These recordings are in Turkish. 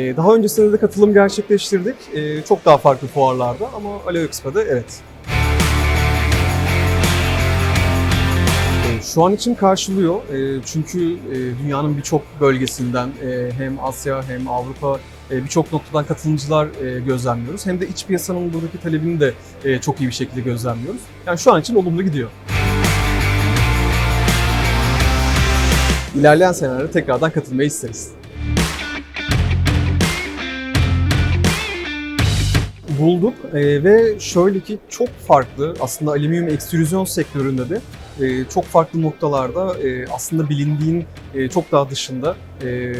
E, daha öncesinde de katılım gerçekleştirdik. E, çok daha farklı fuarlarda ama Alo Expo'da evet. E, Şu an için karşılıyor çünkü e, dünyanın birçok bölgesinden e, hem Asya hem Avrupa e, birçok noktadan katılımcılar gözlemliyoruz. Hem de iç piyasanın buradaki talebini de çok iyi bir şekilde gözlemliyoruz. Yani şu an için olumlu gidiyor. İlerleyen senelerde tekrardan katılmayı isteriz. Bulduk e, ve şöyle ki çok farklı aslında alüminyum ekstrüzyon sektöründe de e, çok farklı noktalarda e, aslında bilindiğin e, çok daha dışında e,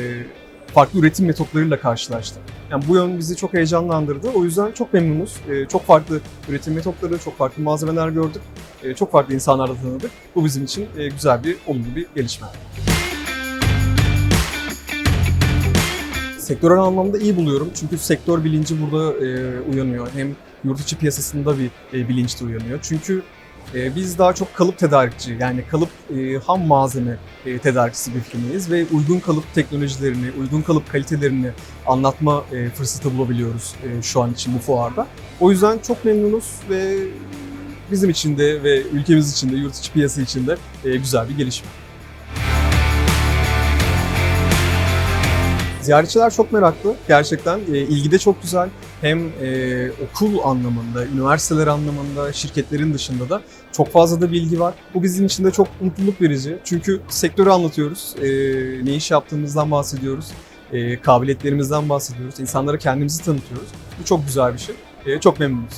farklı üretim metotlarıyla karşılaştık. Yani bu yön bizi çok heyecanlandırdı. O yüzden çok memnunuz. E, çok farklı üretim metotları, çok farklı malzemeler gördük. E, çok farklı insanlarla tanıdık. Bu bizim için e, güzel bir, olumlu bir gelişme. Sektörel anlamda iyi buluyorum. Çünkü sektör bilinci burada e, uyanıyor. Hem yurt içi piyasasında bir e, bilinç de uyanıyor. Çünkü e, biz daha çok kalıp tedarikçi yani kalıp e, ham malzeme e, tedarikçisi bir firmayız ve uygun kalıp teknolojilerini, uygun kalıp kalitelerini anlatma e, fırsatı bulabiliyoruz e, şu an için bu fuarda. O yüzden çok memnunuz ve bizim için de ve ülkemiz için de, yurt içi piyasa için de e, güzel bir gelişme. Ziyaretçiler çok meraklı gerçekten. E, ilgi de çok güzel. Hem e, okul anlamında, üniversiteler anlamında, şirketlerin dışında da çok fazla da bilgi var. Bu bizim için de çok mutluluk verici. Çünkü sektörü anlatıyoruz, e, ne iş yaptığımızdan bahsediyoruz, e, kabiliyetlerimizden bahsediyoruz, insanlara kendimizi tanıtıyoruz. Bu çok güzel bir şey. E, çok memnunuz.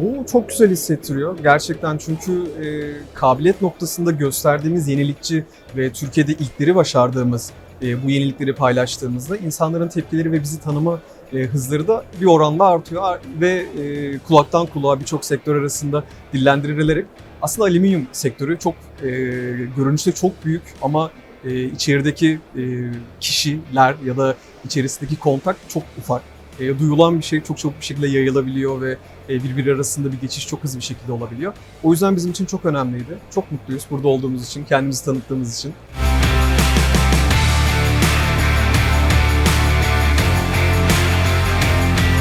Bu çok güzel hissettiriyor gerçekten çünkü e, kabiliyet noktasında gösterdiğimiz yenilikçi ve Türkiye'de ilkleri başardığımız e, bu yenilikleri paylaştığımızda insanların tepkileri ve bizi tanıma e, hızları da bir oranda artıyor ve e, kulaktan kulağa birçok sektör arasında dillendirilerek aslında alüminyum sektörü çok e, görünüşte çok büyük ama e, içerideki e, kişiler ya da içerisindeki kontak çok ufak. E, duyulan bir şey çok çabuk bir şekilde yayılabiliyor ve e, birbiri arasında bir geçiş çok hızlı bir şekilde olabiliyor. O yüzden bizim için çok önemliydi. Çok mutluyuz burada olduğumuz için, kendimizi tanıttığımız için.